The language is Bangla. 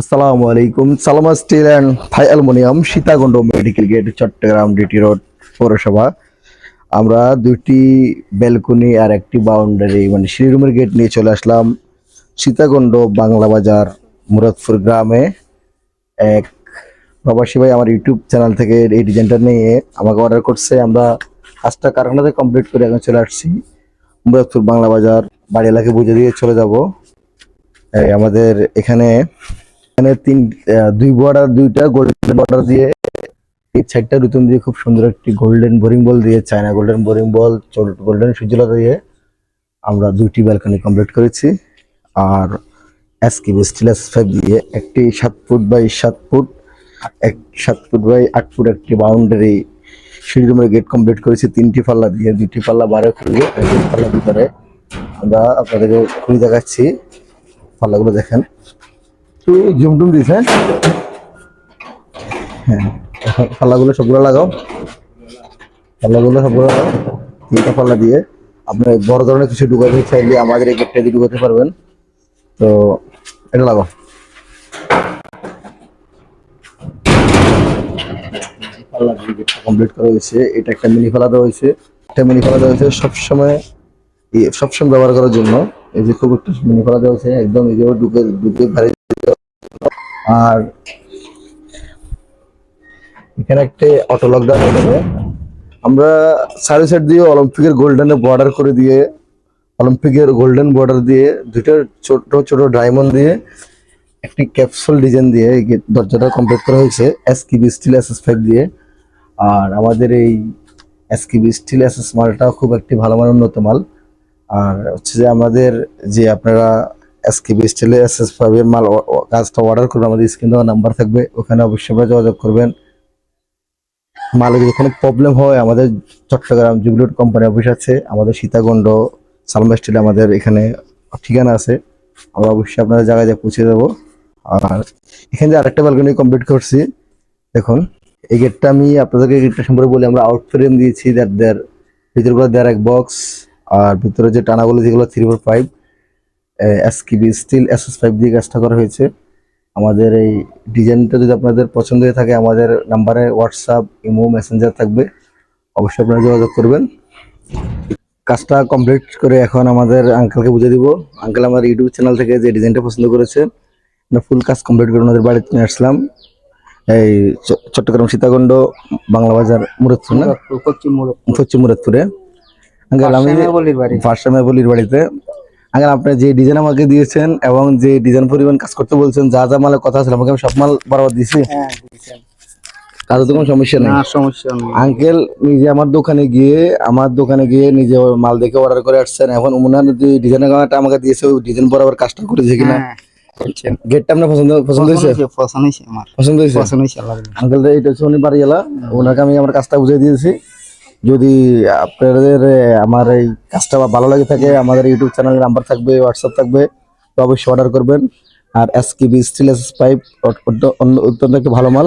আসসালামু আলাইকুম। Salama steel and Thai aluminium, Sitakunda medical gate, Chattogram DT road, পৌরসভা। আমরা দুইটি ব্যালকনি আর একটি বাউন্ডারি মানে সিঁড়ি রুমের গেট নিয়ে চলে আসলাম সীতাকুণ্ড বাংলা বাজার, মুরাদপুর গ্রামে। এক প্রবাসী ভাই আমার ইউটিউব চ্যানেল থেকে এই ডিজাইনটা নিয়ে আমাকে অর্ডার করছে। আমরা কাজটা কারখানাতে কমপ্লিট করে এখন চলে আসছি। মুরাদপুর বাংলা বাজার, বাড়ি এলাকায় বুঝে দিয়ে চলে যাব। আমাদের এখানে এখানে তিন দুই বর্ডার দুইটা গোল্ডেন বর্ডার দিয়ে এই সাইডটা নতুন দিয়ে খুব সুন্দর একটি গোল্ডেন বোরিং বল দিয়ে China golden boring ball golden সূর্যলতা দিয়ে আমরা দুইটি ব্যালকনি কমপ্লিট করেছি। আর এসকিবি স্টিলেস ফাইভ দিয়ে একটি সাত ফুট বাই সাত ফুট, এক, সাত ফুট বাই আট ফুট একটি বাউন্ডারি সিঁড়ি রুমের গেট কমপ্লিট করেছি। তিনটি পাল্লা দিয়ে, দুইটি পাল্লা বাইরে খুলে, একটি পাল্লা ভিতরে। আমরা আপনাদেরকে খুলে দেখাচ্ছি। পাল্লাগুলো দেখেন। একটু জুম টুম দিস হ্যাঁ পাল্লাগুলো সবগুলো লাগাও। সবগুলো লাগাও। তিনটা দিয়ে বড় ধরনের কিছু ঢুকাতে চাইলে আমাদের এই গেটটা দিয়ে পারবেন। তো এটা লাগাও। কমপ্লিট করা হয়েছে। এটা দেওয়া হয়েছে। পাল্লা দেওয়া হয়েছে সবসময় সবসময় ব্যবহার করার জন্য। এই যে খুব একটা মিনি পাল্লা দেওয়া হয়েছে, একদম এই যে ঢুকে ঢুকে আর এখানে একটা অটো লক দেওয়া হয়েছে আমরা সাড়ে সাইড দিয়ে অলিম্পিকের গোল্ডেনে বর্ডার করে দিয়ে অলিম্পিকের গোল্ডেন বর্ডার দিয়ে, দুইটা ছোট ছোট ডায়মন্ড দিয়ে, একটি ক্যাপসুল ডিজাইন দিয়ে দরজাটা কমপ্লিট করা হয়েছে এসকিবি স্টিল এসএস ফাইভ দিয়ে। আর আমাদের এই এসকিবি স্টিল এসএস মালটাও খুব একটি ভালো মানের উন্নত মাল। আর হচ্ছে যে আমাদের যে আপনারা এসকেবি স্টিলে এসএস ফাইভের মাল কাজটা অর্ডার করবেন, আমাদের স্ক্রিন দেওয়া নাম্বার থাকবে, ওখানে অবশ্যই আপনারা যোগাযোগ করবেন। মালে যদি কোনো প্রবলেম হয়, আমাদের চট্টগ্রাম জুবিলুট কোম্পানি অফিস আছে, আমাদের সীতাকুণ্ড, সালমা স্টিলে আমাদের এখানে ঠিকানা আছে, আমরা অবশ্যই আপনাদের জায়গায় যা পৌঁছে দেবো। আর এখানে যে আরেকটা ব্যালকনি কমপ্লিট করছি, দেখুন, এই গেটটা আমি আপনাদেরকে গেটটা সম্পর্কে বলি, আমরা আউট ফ্রেম দিয়েছি দ্যাট দেয়ার ভিতরগুলো দেয়ার এক বক্স আর ভিতরে যে টানাগুলো, যেগুলো three four five SKB steel S S five দিয়ে কাজটা করা হয়েছে। আমাদের এই ডিজাইনটা যদি আপনাদের পছন্দ হয়ে থাকে আমাদের নাম্বারে হোয়াটসঅ্যাপ ইমো মেসেঞ্জার থাকবে। অবশ্যই আপনারা যোগাযোগ করবেন। কাজটা কমপ্লিট করে এখন আমাদের আঙ্কেলকে বুঝে দিব। আঙ্কেল আমার ইউটিউব চ্যানেল থেকে যে ডিজাইনটা পছন্দ করেছে ফুল কাজ কমপ্লিট করে ওনাদের বাড়িতে নিয়ে আসলাম। এই চট্টগ্রাম সীতাকুণ্ড বাংলা বাজার মুরাদপুর না? পশ্চিম মুরাদপুরে। আঙ্কেল আমি যে- বলির বাড়ি। ফার্স্ট বাড়িতে। আগে আপনি যে ডিজাইন আমাকে দিয়েছেন এবং যে ডিজাইন পরিমাণ কাজ করতে বলছেন যা যা মালের কথা ছিল আমাকে আমি সব মাল বরাবর দিয়েছি। হ্যাঁ দিয়েছেন। কাজে তো কোনো সমস্যা নেই। না সমস্যা নেই। আঙ্কেল নিজে আমার দোকানে গিয়ে আমার দোকানে গিয়ে নিজে মাল দেখে অর্ডার করে আসছেন। এখন ওনার যে ডিজাইনের কামাটা আমাকে দিয়েছে ওই ডিজাইন বরাবর কাজটা করেছে কিনা? হ্যাঁ। গেটটা আপনার পছন্দ পছন্দ হয়েছে? পছন্দ হয়েছে, আমার। পছন্দ হয়েছে? পছন্দ হয়েছে আঙ্কেল এটা ওনাকে আমি আমার কাজটা বুঝিয়ে দিয়েছি। যদি আপনাদের আমার এই কাজটা ভালো লাগে থাকে, আমাদের ইউটিউব চ্যানেলের নাম্বার থাকবে হোয়াটসঅ্যাপ থাকবে, তো অবশ্যই অর্ডার করবেন। আর S KB steel S pipe অত্যন্ত একটি ভালো মাল।